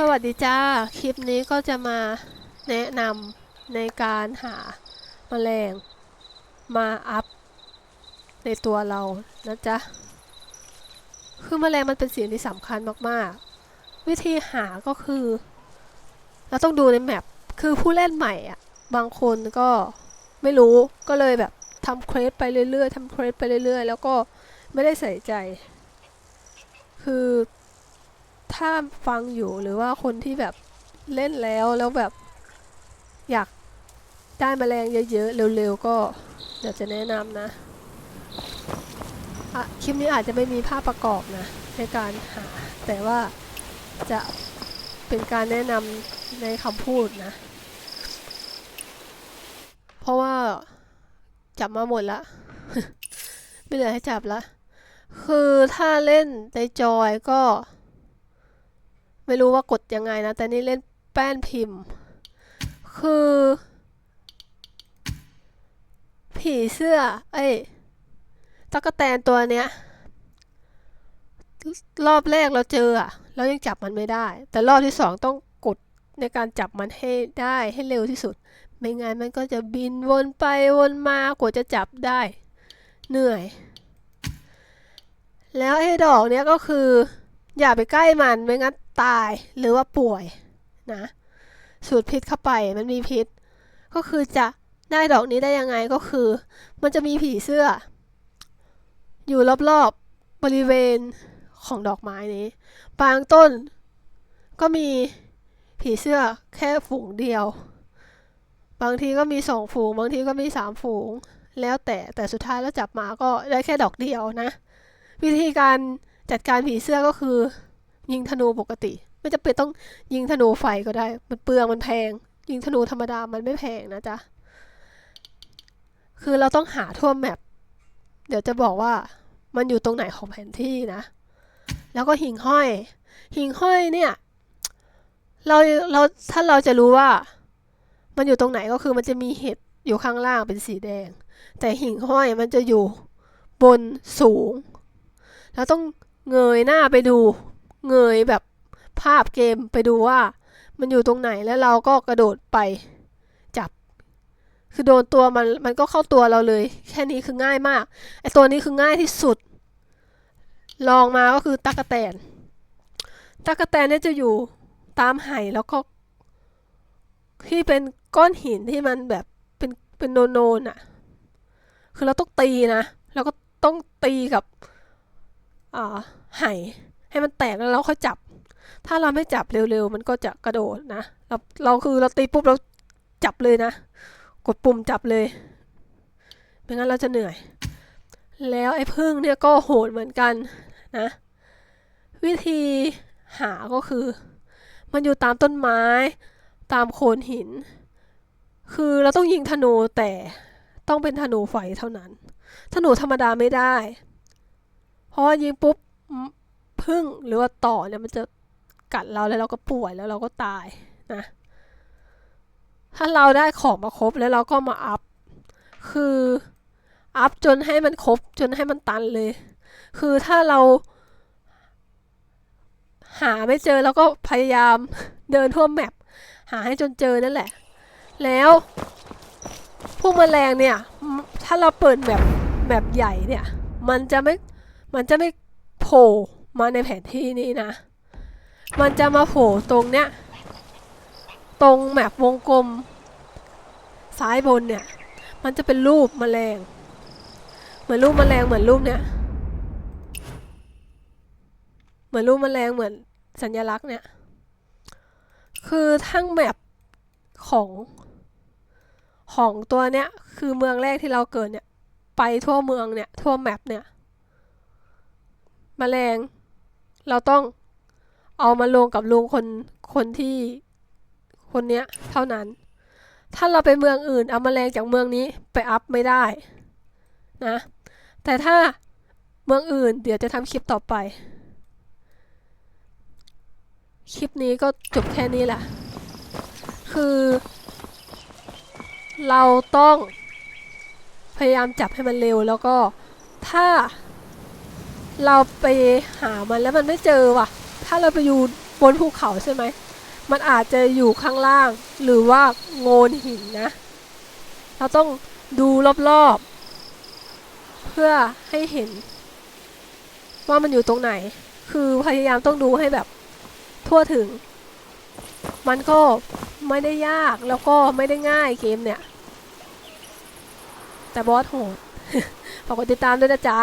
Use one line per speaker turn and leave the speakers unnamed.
สวัสดีจ้า คลิปนี้ก็จะมาแนะนำในการหาแมลงมาอัพในตัวเรานะจ๊ะ คือแมลงมันเป็นสิ่งที่สำคัญมากๆ วิธีหาก็คือ เราต้องดูในแมป คือผู้เล่นใหม่อะ บางคนก็ไม่รู้ ก็เลยแบบทำเควสไปเรื่อยๆทำเควสไปเรื่อยๆ แล้วก็ไม่ได้ใส่ใจ คือ ถ้าฟังอยู่หรือว่าคนที่แบบเล่นแล้วแล้วแบบอยากได้แมลงเยอะๆเร็วๆก็เดี๋ยวจะแนะนำนะอะคลิปนี้อาจจะไม่มีภาพประกอบนะ ในการหา แต่ว่าจะเป็นการแนะนำในคำพูดนะ เพราะว่าจับมาหมดละ ไม่เหลือให้จับละ คือถ้าเล่นในจอยก็ ไม่รู้ว่ากดยังไงนะ แต่นี่เล่นแป้นพิมพ์ คือ ผีเสื้อ เอ้ยตั๊กแตนตัวเนี้ย รอบแรกเราเจออะแล้วยังจับมันไม่ได้ แต่รอบที่สองต้องกดในการจับมันให้ได้ให้เร็วที่สุด ไม่งั้นมันก็จะบินวนไปวนมากว่าจะจับได้ เหนื่อย แล้วไอ้ดอกเนี้ยก็คือ อย่าไปใกล้มันไม่งั้น ตายหรือว่าป่วยนะสูดพิษเข้าไปมันมีพิษ ก็คือจะได้ดอกนี้ได้ยังไงก็คือ มันจะมีผีเสื้อ อยู่รอบๆบริเวณของดอกไม้นี้บางต้น ก็มีผีเสื้อแค่ฝูงเดียว บางทีก็มีสองฝูง บางทีก็มีสามฝูง แล้วแต่แต่สุดท้ายแล้วจับมาก็ได้แค่ดอกเดียวนะ วิธีการจัดการผีเสื้อก็คือ ยิงธนูปกติ ไม่จำเป็นต้องยิงธนูไฟก็ได้ มันเปลืองมันแพง ยิงธนูธรรมดามันไม่แพงนะจ๊ะ คือเราต้องหาทั่วแมปเดี๋ยวจะบอกว่ามันอยู่ตรงไหนของแผนที่นะ แล้วก็หิ่งห้อย หิ่งห้อยเนี่ย เราเราถ้าเราจะรู้ว่า มันอยู่ตรงไหนก็คือมันจะมีเห็ดอยู่ข้างล่างเป็นสีแดง แต่หิ่งห้อยมันจะอยู่บนสูงเราต้องเงยหน้าไปดู เงยแบบภาพเกมไปดูว่า มันอยู่ตรงไหนแล้วเราก็กระโดดไปจับ คือโดนตัวมันมันก็เข้าตัวเราเลย แค่นี้คือง่ายมากไอตัวนี้คือง่ายที่สุด ลองมาก็คือตักแตนตักแตนเนี่ยจะอยู่ตามไห่แล้วก็ที่เป็นก้อนหินที่มันแบบเป็นเป็นโนโนนอะคือเราต้องตีนะ แล้วก็ต้องตีกับอ่าไห่ ให้มันแตกแล้วเราค่อยจับ ถ้าเราไม่จับเร็วๆ มันก็จะกระโดดนะ เราเราคือเราตีปุ๊บเราจับเลยนะ กดปุ่มจับเลย ไม่งั้นเราจะเหนื่อย แล้วไอ้พึ่งเนี่ยก็โหดเหมือนกันนะ วิธีหาก็คือ มันอยู่ตามต้นไม้ ตามโคนหิน คือเราต้องยิงธนูแต่ต้องเป็นธนูไฟเท่านั้น ธนูธรรมดาไม่ได้ เพราะว่ายิงปุ๊บ พึ่งหรือว่าต่อเนี่ยมันจะกัดเราแล้วเราก็ป่วยแล้วเราก็ตายนะ ถ้าเราได้ของมาครบแล้วเราก็มาอัพ คืออัพจนให้มันครบจนให้มันตันเลย คือถ้าเราหาไม่เจอเราก็พยายามเดินทั่วแมปหาให้จนเจอนั่นแหละ แล้วพวกแมลงเนี่ย ถ้าเราเปิดแบบแบบใหญ่เนี่ย มันจะไม่ มันจะไม่โผล่ มาในแผนที่นี้นะ มันจะมาโผล่ตรงเนี้ย ตรงแมปวงกลม ซ้ายบนเนี่ย มันจะเป็นรูปแมลง เหมือนรูปแมลงเหมือนรูปเนี้ย เหมือนรูปแมลงเหมือนสัญลักษณ์เนี่ย คือทั้งแมปของของตัวเนี้ยคือเมืองแรกที่เราเกิดเนี่ย ไปทั่วเมืองเนี่ย ทั่วแมปเนี่ยแมลง เราต้องเอามาลงกับลุงคนคนที่คนเนี้ยเท่านั้น ถ้าเราไปเมืองอื่น เอามาแมลงจากเมืองนี้ไปอัพไม่ได้นะ แต่ถ้าเมืองอื่นเดี๋ยวจะทำคลิปต่อไป คลิปนี้ก็จบแค่นี้แหละ คือ เราต้องพยายามจับให้มันเร็วแล้วก็ถ้า เราไปหามันแล้วมันไม่เจอว่ะ ถ้าเราไปอยู่บนภูเขาใช่ไหม มันอาจจะอยู่ข้างล่าง หรือว่าโงนหินนะ เราต้องดูรอบๆ เพื่อให้เห็น ว่ามันอยู่ตรงไหน คือพยายามต้องดูให้แบบทั่วถึง มันก็ไม่ได้ยากแล้วก็ไม่ได้ง่ายเกมเนี่ย แต่บอสโหด ฝากกดติดตามด้วยนะจ๊ะ